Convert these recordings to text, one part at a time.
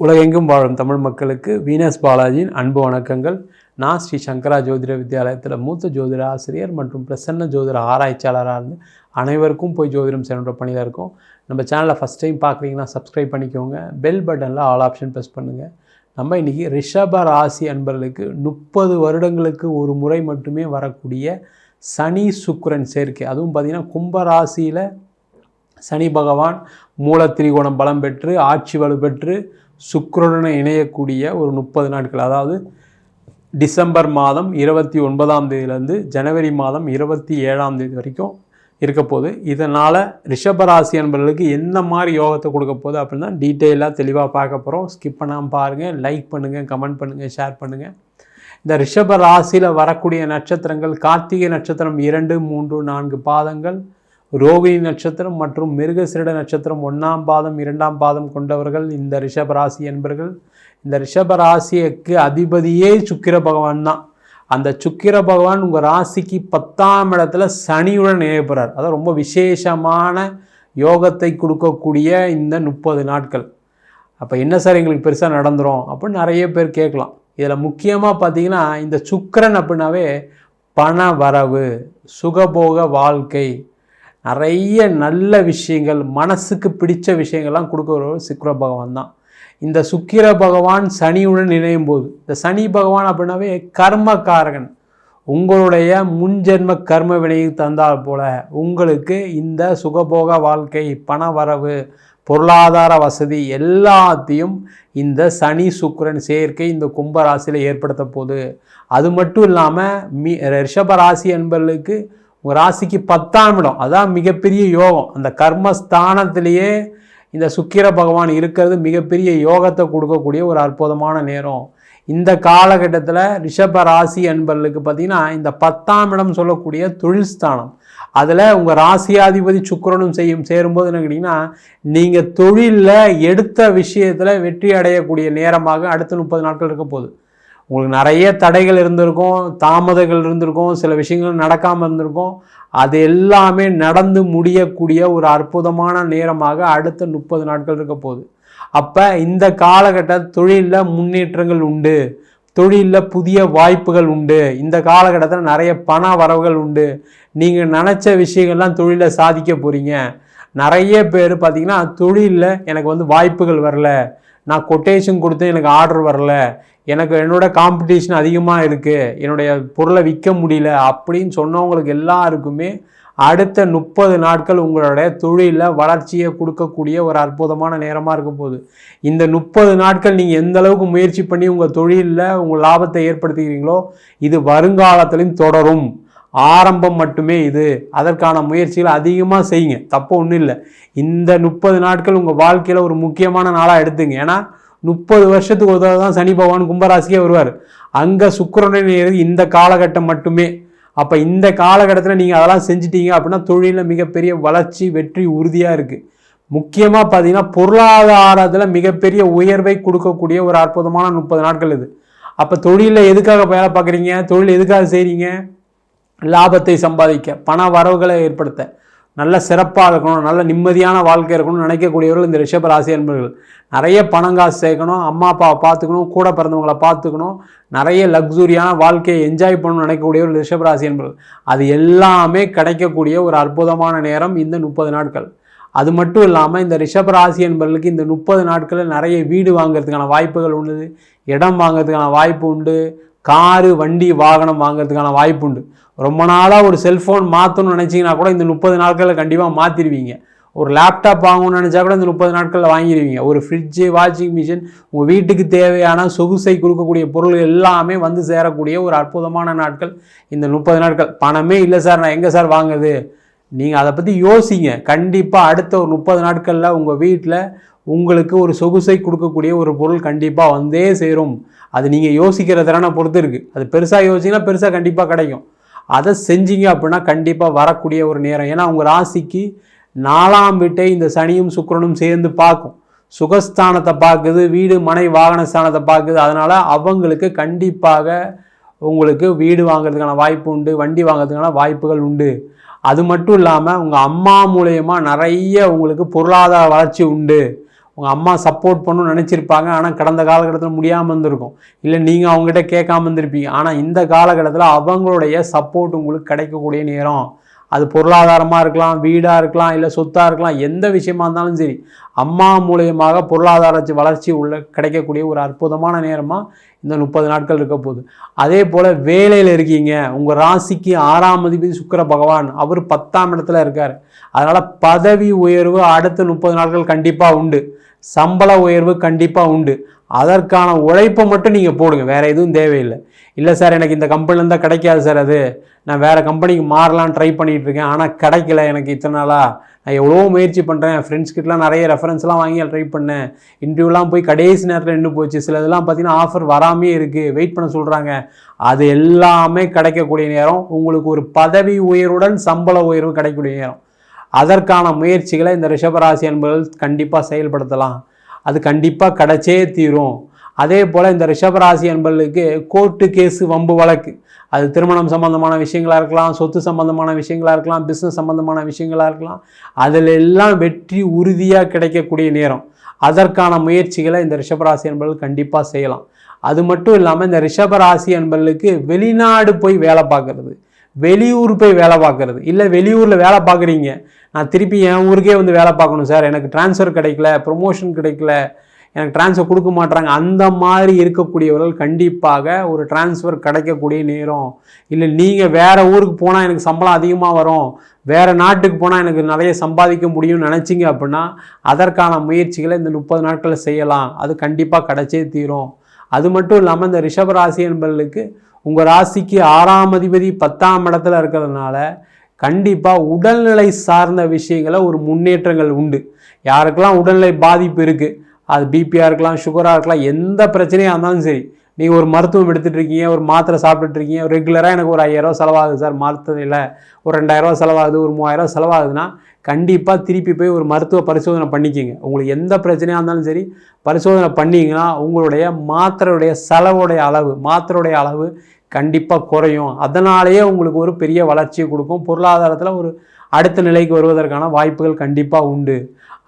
உலகெங்கும் வாழும் தமிழ் மக்களுக்கு வீனஸ் பாலாஜியின் அன்பு வணக்கங்கள். நான் ஸ்ரீ சங்கரா ஜோதிட வித்யாலயத்தில் மூத்த ஜோதிட ஆசிரியர் மற்றும் பிரசன்ன ஜோதிட ஆராய்ச்சியாளராக இருந்து அனைவருக்கும் போய் ஜோதிடம் சென்ற பணியில் இருக்கோம். நம்ம சேனலை ஃபஸ்ட் டைம் பார்க்குறீங்கன்னா சப்ஸ்கிரைப் பண்ணிக்கோங்க. பெல் பட்டனில் ஆல் ஆப்ஷன் ப்ரெஸ் பண்ணுங்கள் நம்ம இன்றைக்கி ரிஷப ராசி அன்பர்களுக்கு முப்பது வருடங்களுக்கு ஒரு முறை மட்டுமே வரக்கூடிய சனி சுக்கரன் சேர்க்கை. அதுவும் பார்த்திங்கன்னா கும்பராசியில் சனி பகவான் மூல திரிகோணம் பலம் பெற்று ஆட்சி வலு பெற்று சுக்கிரனுடன் இணையக்கூடிய ஒரு முப்பது நாட்கள். அதாவது டிசம்பர் மாதம் இருபத்தி ஒன்பதாம் தேதியிலேருந்து ஜனவரி மாதம் இருபத்தி ஏழாம் தேதி வரைக்கும் இருக்க போகுது. இதனால் ரிஷபராசி என்பவர்களுக்கு என்ன மாதிரி யோகத்தை கொடுக்க போகுது அப்படின்னா டீட்டெயிலாக தெளிவாக பார்க்க போகிறோம் ஸ்கிப் பண்ணாமல் பாருங்கள் லைக் பண்ணுங்கள் கமெண்ட் பண்ணுங்கள் ஷேர் பண்ணுங்கள் இந்த ரிஷப ராசியில் வரக்கூடிய நட்சத்திரங்கள் கார்த்திகை நட்சத்திரம் இரண்டு மூன்று நான்கு பாதங்கள். ரோகிணி நட்சத்திரம் மற்றும் மிருகசிருட நட்சத்திரம் ஒன்றாம் பாதம் இரண்டாம் பாதம் கொண்டவர்கள். இந்த ரிஷபராசி என்பர்கள் இந்த ரிஷபராசிக்கு அதிபதியே சுக்கிர பகவான் தான். அந்த சுக்கிர பகவான் உங்கள் ராசிக்கு பத்தாம் இடத்துல சனியுடன் நினைவுறார் அதான் ரொம்ப விசேஷமான யோகத்தை கொடுக்கக்கூடிய இந்த முப்பது நாட்கள். அப்போ என்ன சார் எங்களுக்கு பெருசாக நடந்துரும் அப்படின்னு நிறைய பேர் கேட்கலாம். இதில் முக்கியமாக பார்த்தீங்கன்னா இந்த சுக்கிரன் அப்படின்னாவே பண வரவு சுகபோக வாழ்க்கை நிறைய நல்ல விஷயங்கள் மனசுக்கு பிடிச்ச விஷயங்கள்லாம் கொடுக்குறவர் சுக்கிர பகவான் தான். இந்த சுக்கிர பகவான் சனியுடன் இணையும் போது இந்த சனி பகவான் அப்படின்னாவே கர்மகாரகன் உங்களுடைய முன்ஜென்ம கர்ம வினையை தந்தால் போல உங்களுக்கு இந்த சுகபோக வாழ்க்கை பண வரவு பொருளாதார வசதி எல்லாத்தையும் இந்த சனி சுக்கிரன் சேர்க்கை இந்த கும்பராசியில் ஏற்படுத்த போகுது. அது மட்டும் இல்லாமல் மீ ரிஷப ராசி என்பவர்களுக்கு உங்கள் ராசிக்கு பத்தாம் இடம். அதான் மிகப்பெரிய யோகம். அந்த கர்மஸ்தானத்திலேயே இந்த சுக்கிர பகவான் இருக்கிறது மிகப்பெரிய யோகத்தை கொடுக்கக்கூடிய ஒரு அற்புதமான நேரம். இந்த காலகட்டத்தில் ரிஷப ராசி அன்பர்களுக்கு பார்த்தீங்கன்னா இந்த பத்தாம் இடம் சொல்லக்கூடிய தொழில் ஸ்தானம். அதில் உங்கள் ராசியாதிபதி சுக்கரனும் செய்யும் சேரும்போது என்ன கேட்டிங்கன்னா நீங்கள் தொழிலில் எடுத்த விஷயத்தில் வெற்றி அடையக்கூடிய நேரமாக அடுத்த முப்பது நாட்கள் இருக்க போகுது. உங்களுக்கு நிறைய தடைகள் இருந்திருக்கும் தாமதங்கள் இருந்திருக்கும் சில விஷயங்கள் நடக்காமல் இருந்திருக்கும். அது எல்லாமே நடந்து முடியக்கூடிய ஒரு அற்புதமான நேரமாக அடுத்த முப்பது நாட்கள் இருக்க போகுது. அப்போ இந்த காலகட்ட தொழிலில் முன்னேற்றங்கள் உண்டு. தொழிலில் புதிய வாய்ப்புகள் உண்டு. இந்த காலகட்டத்தில் நிறைய பண வரவுகள் உண்டு. நீங்கள் நினச்ச விஷயங்கள்லாம் தொழிலில் சாதிக்க போகிறீங்க நிறைய பேர் பார்த்திங்கன்னா தொழிலில் எனக்கு வந்து வாய்ப்புகள் வரல. நான் கொட்டேஷன் கொடுத்து எனக்கு ஆர்டர் வரல. எனக்கு என்னோட காம்படிஷன் அதிகமாக இருக்குது என்னுடைய பொருளை விற்க முடியல அப்படின்னு சொன்னவங்களுக்கு எல்லாருக்குமே அடுத்த முப்பது நாட்கள் உங்களுடைய தொழிலில் வளர்ச்சியை கொடுக்கக்கூடிய ஒரு அற்புதமான நேரமாக இருக்க போகுது. இந்த முப்பது நாட்கள் நீங்கள் எந்த அளவுக்கு முயற்சி பண்ணி உங்கள் தொழிலில் உங்கள் லாபத்தை ஏற்படுத்துகிறீங்களோ இது வருங்காலத்திலையும் தொடரும். ஆரம்பம் மட்டுமே இது. அதற்கான முயற்சிகளை அதிகமாக செய்யுங்க. தப்பு ஒன்றும் இல்லை. இந்த முப்பது நாட்கள் உங்கள் வாழ்க்கையில் ஒரு முக்கியமான நாளாக எடுத்துங்க. ஏன்னா முப்பது வருஷத்துக்கு ஒரு தடவை தான் சனி பகவான் கும்பராசிக்கே வருவார். அங்கே சுக்கரனுடைய இந்த காலகட்டம் மட்டுமே. அப்போ இந்த காலகட்டத்தில் நீங்கள் அதெல்லாம் செஞ்சிட்டீங்க அப்படின்னா தொழிலில் மிகப்பெரிய வளர்ச்சி வெற்றி உறுதியாக இருக்குது முக்கியமாக பார்த்தீங்கன்னா பொருளாதாரத்தில் மிகப்பெரிய உயர்வை கொடுக்கக்கூடிய ஒரு அற்புதமான முப்பது நாட்கள் இது. அப்போ தொழிலில் எதுக்காக வேலை பார்க்குறீங்க தொழில் எதுக்காக செய்கிறீங்க லாபத்தை சம்பாதிக்க பண வரவுகளை ஏற்படுத்த. நல்ல சிறப்பாக இருக்கணும் நல்ல நிம்மதியான வாழ்க்கை இருக்கணும்னு நினைக்கக்கூடியவர்கள் இந்த ரிஷப ராசி என்பர்கள் நிறைய பணம் காசு சேர்க்கணும் அம்மா அப்பாவை பார்த்துக்கணும் கூட பிறந்தவங்களை பார்த்துக்கணும் நிறைய லக்ஸுரியான வாழ்க்கையை என்ஜாய் பண்ணணும்னு நினைக்கக்கூடியவர்கள் ரிஷப ராசி என்பர்கள் அது எல்லாமே கிடைக்கக்கூடிய ஒரு அற்புதமான நேரம் இந்த முப்பது நாட்கள். அது மட்டும் இல்லாமல் இந்த ரிஷப ராசி என்பவர்களுக்கு இந்த முப்பது நாட்களில் நிறைய வீடு வாங்குறதுக்கான வாய்ப்புகள் உண்டு இடம் வாங்குறதுக்கான வாய்ப்பு உண்டு காரு வண்டி வாகனம் வாங்குறதுக்கான வாய்ப்பு உண்டு. ரொம்ப நாளாக ஒரு செல்ஃபோன் மாற்றணும்னு நினச்சிங்கன்னா கூட இந்த முப்பது நாட்களில் கண்டிப்பாக மாற்றிடுவீங்க ஒரு லேப்டாப் வாங்கணும்னு நினச்சா கூட இந்த முப்பது நாட்களில் வாங்கிடுவீங்க ஒரு ஃப்ரிட்ஜு வாஷிங் மிஷின் உங்கள் வீட்டுக்கு தேவையான சொகுசை கொடுக்கக்கூடிய பொருள் எல்லாமே வந்து சேரக்கூடிய ஒரு அற்புதமான நாட்கள் இந்த முப்பது நாட்கள். பணமே இல்லை சார் நான் எங்கே சார் வாங்குது நீங்கள் அதை பற்றி யோசிங்க. கண்டிப்பாக அடுத்த ஒரு முப்பது நாட்களில் உங்கள் வீட்டில் உங்களுக்கு ஒரு சொகுசை கொடுக்கக்கூடிய ஒரு பொருள் கண்டிப்பாக வந்தே சேரும். அது நீங்கள் யோசிக்கிற திறனை பொறுத்து இருக்குது அது பெருசாக யோசிச்சிங்கன்னா பெருசாக கண்டிப்பாக கிடைக்கும். அதை செஞ்சீங்க அப்படின்னா கண்டிப்பாக வரக்கூடிய ஒரு நேரம். ஏன்னா உங்கள் ராசிக்கு நாலாம் வீட்டை இந்த சனியும் சுக்கரனும் சேர்ந்து பார்க்கும். சுகஸ்தானத்தை பார்க்குது வீடு மனை வாகன ஸ்தானத்தை பார்க்குது. அதனால் அவங்களுக்கு கண்டிப்பாக உங்களுக்கு வீடு வாங்குறதுக்கான வாய்ப்பு உண்டு வண்டி வாங்குறதுக்கான வாய்ப்புகள் உண்டு. அது மட்டும் இல்லாமல் உங்கள் அம்மா மூலயமா நிறைய உங்களுக்கு பொருளாதார வளர்ச்சி உண்டு. உங்கள் அம்மா சப்போர்ட் பண்ணணும்னு நினச்சிருப்பாங்க. ஆனால் கடந்த காலகட்டத்தில் முடியாமல் இருந்திருக்கும். இல்லை நீங்கள் அவங்ககிட்ட கேட்காம இருந்திருப்பீங்க. ஆனால் இந்த காலகட்டத்தில் அவங்களுடைய சப்போர்ட் உங்களுக்கு கிடைக்கக்கூடிய நேரம். அது பொருளாதாரமாக இருக்கலாம் வீடாக இருக்கலாம் இல்லை சொத்தாக இருக்கலாம் எந்த விஷயமா இருந்தாலும் சரி அம்மா மூலியமாக பொருளாதார வளர்ச்சி உள்ள கிடைக்கக்கூடிய ஒரு அற்புதமான நேரமாக இந்த முப்பது நாட்கள் இருக்க போகுது. அதே போல் வேலையில் இருக்கீங்க. உங்கள் ராசிக்கு ஆறாம் அதிபதி சுக்கிர பகவான். அவர் பத்தாம் இடத்துல இருக்கார். அதனால் பதவி உயர்வு அடுத்த முப்பது நாட்கள் கண்டிப்பாக உண்டு. சம்பள உயர்வு கண்டிப்பாக உண்டு. அதற்கான உழைப்பை மட்டும் நீங்கள் போடுங்க. வேறு எதுவும் தேவையில்லை. இல்லை சார் எனக்கு இந்த கம்பெனிலேருந்து தான் கிடைக்காது சார் அது. நான் வேறு கம்பெனிக்கு மாறலாம்னு ட்ரை பண்ணிகிட்டு இருக்கேன். ஆனால் கிடைக்கல. எனக்கு இத்தனை நாளாக நான் எவ்வளோ முயற்சி பண்ணுறேன் ஃப்ரெண்ட்ஸ் கிட்டலாம் நிறைய ரெஃபரன்ஸ்லாம் வாங்கி ட்ரை பண்ணேன். இன்டர்வியூலாம் போய் கடைசி நேரத்தில் நின்று போச்சு. சில இதெல்லாம் பார்த்தீங்கன்னா ஆஃபர் வராமே இருக்குது வெயிட் பண்ண சொல்கிறாங்க அது எல்லாமே கிடைக்கக்கூடிய நேரம். உங்களுக்கு ஒரு பதவி உயர்வுடன் சம்பள உயர்வு கிடைக்கக்கூடிய நேரம். அதற்கான முயற்சிகளை இந்த ரிஷபராசி என்பவர்கள் கண்டிப்பாக செயல்படுத்தலாம். அது கண்டிப்பாக கிடைச்சே தீரும். அதே போல் இந்த ரிஷபராசி என்பவர்களுக்கு கோர்ட்டு கேஸு வம்பு வழக்கு. அது திருமணம் சம்பந்தமான விஷயங்களாக இருக்கலாம் சொத்து சம்பந்தமான விஷயங்களாக இருக்கலாம் பிஸ்னஸ் சம்பந்தமான விஷயங்களாக இருக்கலாம். அதில் எல்லாம் வெற்றி உறுதியாக கிடைக்கக்கூடிய நேரம். அதற்கான முயற்சிகளை இந்த ரிஷபராசி என்பவர்கள் கண்டிப்பாக செய்யலாம். அது மட்டும் இல்லாமல் இந்த ரிஷபராசி என்பவர்களுக்கு வெளிநாடு போய் வேலை பார்க்குறது. வெளியூர் போய் வேலை பார்க்குறது. இல்லை வெளியூரில் வேலை பார்க்குறீங்க நான் திருப்பி என் ஊருக்கே வந்து வேலை பார்க்கணும் சார். எனக்கு ட்ரான்ஸ்ஃபர் கிடைக்கல ப்ரொமோஷன் கிடைக்கல எனக்கு ட்ரான்ஸ்ஃபர் கொடுக்க மாட்டுறாங்க அந்த மாதிரி இருக்கக்கூடியவர்கள் கண்டிப்பாக ஒரு ட்ரான்ஸ்ஃபர் கிடைக்கக்கூடிய நேரம் இல்லை. நீங்கள் வேறு ஊருக்கு போனால் எனக்கு சம்பளம் அதிகமாக வரும். வேறு நாட்டுக்கு போனால் எனக்கு நிறைய சம்பாதிக்க முடியும்னு நினச்சிங்க அப்படின்னா அதற்கான முயற்சிகளை இந்த முப்பது நாட்களில் செய்யலாம். அது கண்டிப்பாக கிடைச்சே தீரும். அது மட்டும் இல்லாமல் இந்த ரிஷபராசி என்பவர்களுக்கு உங்கள் ராசிக்கு ஆறாம் அதிபதி பத்தாம் இடத்துல இருக்கிறதுனால கண்டிப்பாக உடல்நிலை சார்ந்த விஷயங்கள ஒரு முன்னேற்றங்கள் உண்டு. யாருக்கெல்லாம் உடல்நிலை பாதிப்பு இருக்குது அது பிபியாக இருக்கலாம் சுகராக இருக்கலாம் எந்த பிரச்சனையாக இருந்தாலும் சரி நீங்கள் ஒரு மருத்துவம் எடுத்துகிட்டு இருக்கீங்க ஒரு மாத்திரை சாப்பிட்டுட்டு இருக்கீங்க ரெகுலராக எனக்கு ஒரு ஐயாயிரம் செலவாகுது சார் மருத்துவத்தில் ஒரு ரெண்டாயிரரூவா செலவாகுது ஒரு மூவாயிரம் செலவாகுதுன்னா கண்டிப்பாக திருப்பி போய் ஒரு மருத்துவ பரிசோதனை பண்ணிக்கிங்க. உங்களுக்கு எந்த பிரச்சனையாக இருந்தாலும் சரி பரிசோதனை பண்ணிங்கன்னா உங்களுடைய மாத்திரையுடைய செலவுடைய அளவு மாத்திரையுடைய அளவு கண்டிப்பாக குறையும். அதனாலேயே உங்களுக்கு ஒரு பெரிய வளர்ச்சியை கொடுக்கும். பொருளாதாரத்தில் ஒரு அடுத்த நிலைக்கு வருவதற்கான வாய்ப்புகள் கண்டிப்பாக உண்டு.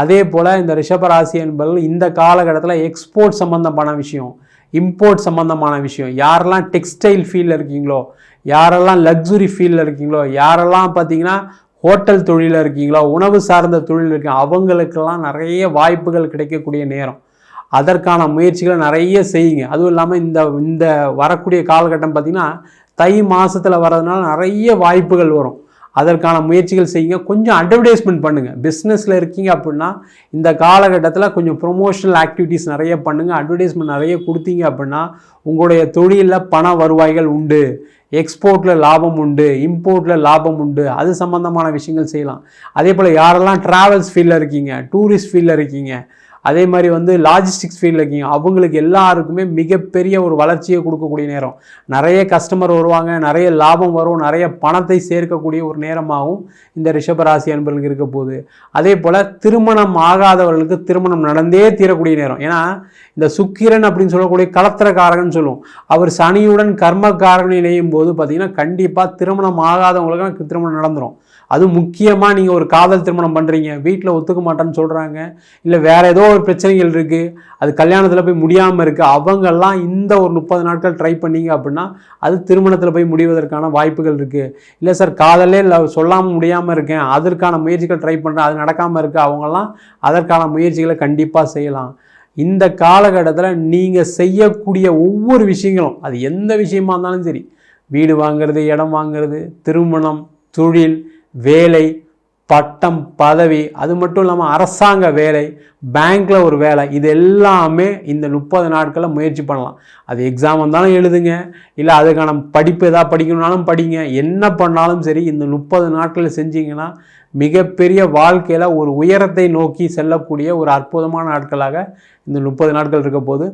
அதே போல் இந்த ரிஷபராசி என்பவர்கள் இந்த காலகட்டத்தில் எக்ஸ்போர்ட் சம்மந்தமான விஷயம் இம்போர்ட் சம்மந்தமான விஷயம். யாரெல்லாம் டெக்ஸ்டைல் ஃபீல்டில் இருக்கீங்களோ யாரெல்லாம் லக்ஸுரி ஃபீல்டில் இருக்கீங்களோ யாரெல்லாம் பார்த்தீங்கன்னா ஹோட்டல் தொழிலில் இருக்கீங்களோ உணவு சார்ந்த தொழில் இருக்கீங்க அவங்களுக்கெல்லாம் நிறைய வாய்ப்புகள் கிடைக்கக்கூடிய நேரம். அதற்கான முயற்சிகளை நிறைய செய்யுங்க. அதுவும் இல்லாமல் இந்த இந்த வரக்கூடிய காலகட்டம் பார்த்திங்கன்னா தை மாதத்தில் வர்றதுனால நிறைய வாய்ப்புகள் வரும். அதற்கான முயற்சிகள் செய்யுங்க. கொஞ்சம் அட்வர்டைஸ்மெண்ட் பண்ணுங்கள் பிஸ்னஸில் இருக்கீங்க அப்படின்னா இந்த காலகட்டத்தில் கொஞ்சம் ப்ரொமோஷனல் ஆக்டிவிட்டீஸ் நிறைய பண்ணுங்கள் அட்வர்டைஸ்மெண்ட் நிறைய கொடுத்தீங்க அப்படின்னா உங்களுடைய தொழிலில் பண வருவாய்கள் உண்டு. எக்ஸ்போர்ட்டில் லாபம் உண்டு. இம்போர்ட்டில் லாபம் உண்டு. அது சம்மந்தமான விஷயங்கள் செய்யலாம். அதே போல் யாரெல்லாம் ட்ராவல்ஸ் ஃபீல்டில் இருக்கீங்க டூரிஸ்ட் ஃபீல்டில் இருக்கீங்க அதே மாதிரி வந்து லாஜிஸ்டிக்ஸ் ஃபீல்டில் இருக்கீங்க அவங்களுக்கு எல்லாருக்குமே மிகப்பெரிய ஒரு வளர்ச்சியை கொடுக்கக்கூடிய நேரம். நிறைய கஸ்டமர் வருவாங்க நிறைய லாபம் வரும் நிறைய பணத்தை சேர்க்கக்கூடிய ஒரு நேரமாகவும் இந்த ரிஷபராசி அன்பர்களுக்கு இருக்க போகுது. அதே போல் திருமணம் ஆகாதவர்களுக்கு திருமணம் நடந்தே தீரக்கூடிய நேரம். ஏன்னா இந்த சுக்கிரன் அப்படின்னு சொல்லக்கூடிய கலத்திரக்காரகன் சொல்லுவோம். அவர் சனியுடன் கர்மக்காரன் இணையும் போது பார்த்தீங்கன்னா கண்டிப்பாக திருமணம் ஆகாதவங்களுக்கு திருமணம் நடந்துடும் அது முக்கியமாக நீங்கள் ஒரு காதல் திருமணம் பண்ணுறீங்க வீட்டில் ஒத்துக்க மாட்டேன்னு சொல்கிறாங்க இல்லை வேறு ஏதோ ஒரு பிரச்சனைகள் இருக்குது அது கல்யாணத்தில் போய் முடியாமல் இருக்குது அவங்கெல்லாம் இந்த ஒரு முப்பது நாட்கள் ட்ரை பண்ணீங்க அப்படின்னா அது திருமணத்தில் போய் முடிவதற்கான வாய்ப்புகள் இருக்குது இல்லை சார் காதலே இல்லை சொல்லாமல் முடியாமல் இருக்கேன். அதற்கான முயற்சிகள் ட்ரை பண்ணுறேன் அது நடக்காமல் இருக்குது அவங்கெல்லாம் அதற்கான முயற்சிகளை கண்டிப்பாக செய்யலாம். இந்த காலகட்டத்தில் நீங்கள் செய்யக்கூடிய ஒவ்வொரு விஷயங்களும் அது எந்த விஷயமா இருந்தாலும் சரி வீடு வாங்கிறது இடம் வாங்கிறது திருமணம் தொழில் வேலை பட்டம் பதவி அது மட்டும் இல்லாமல் அரசாங்க வேலை பேங்க்கில் ஒரு வேலை இது எல்லாமே இந்த முப்பது நாட்களில் முயற்சி பண்ணலாம். அது எக்ஸாம் வந்தாலும் எழுதுங்க இல்லை அதுக்கான படிப்பு எதாவது படிக்கணும்னாலும் படிங்க. என்ன பண்ணாலும் சரி இந்த முப்பது நாட்களில் செஞ்சீங்கன்னா மிகப்பெரிய வாழ்க்கையில் ஒரு உயரத்தை நோக்கி செல்லக்கூடிய ஒரு அற்புதமான நாட்களாக இந்த முப்பது நாட்கள் இருக்க போது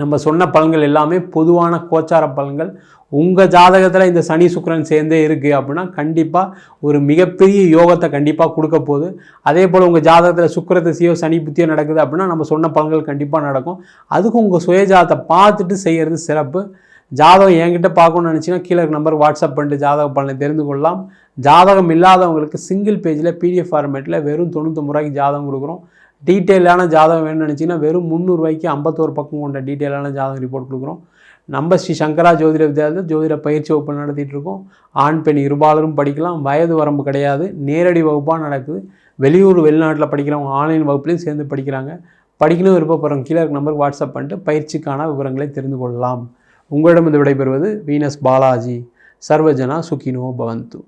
நம்ம சொன்ன பலன்கள் எல்லாமே பொதுவான கோச்சார பலன்கள். உங்கள் ஜாதகத்தில் இந்த சனி சுக்கரன் சேர்ந்தே இருக்குது அப்படின்னா கண்டிப்பாக ஒரு மிகப்பெரிய யோகத்தை கண்டிப்பாக கொடுக்க போகுது. அதே போல் உங்கள் ஜாதகத்தில் சுக்கரத்திசையோ சனி புத்தியோ நடக்குது அப்படின்னா நம்ம சொன்ன பலன்கள் கண்டிப்பாக நடக்கும். அதுக்கு உங்கள் சுயஜாதத்தை பார்த்துட்டு செய்கிறது சிறப்பு. ஜாதகம் என்கிட்ட பார்க்கணும்னு நினச்சிங்கன்னா கீழே நம்பர் வாட்ஸ்அப் பண்ணிட்டு ஜாதக பலனை தெரிந்து கொள்ளலாம். ஜாதகம் இல்லாதவங்களுக்கு சிங்கிள் பேஜில் பிடிஎஃப் ஃபார்மேட்டில் வெறும் தொண்ணூத்தொம்பது ரூபாய்க்கு ஜாதகம் கொடுக்குறோம். டீட்டெயிலான ஜாதகம் வேணும்னு நினச்சிங்கன்னா வெறும் முந்நூறுரூவாய்க்கு ஐம்பத்தோரு பக்கம் கொண்ட டீட்டெயிலான ஜாதகம் ரிப்போர்ட் கொடுக்குறோம். நம்ம ஸ்ரீ சங்கரா ஜோதிட வித்யாலயத்தில் ஜோதிட பயிற்சி வகுப்பு நடத்திட்டு இருக்கோம். ஆண் பெண் இருபாலரும் படிக்கலாம். வயது வரம்பு கிடையாது. நேரடி வகுப்பாக நடக்குது. வெளியூர் வெளிநாட்டில் படிக்கிறவங்க ஆன்லைன் வகுப்புலையும் சேர்ந்து படிக்கிறாங்க. படிக்கணும் விருப்பப்படுறவங்க கீழே இருக்க நம்பருக்கு வாட்ஸ்அப் பண்ணிட்டு பயிற்சிக்கான விவரங்களை தெரிந்து கொள்ளலாம். உங்களிடம் இது விடைபெறுவது வீனஸ் பாலாஜி. சர்வஜனா சுக்கினோ பவந்து.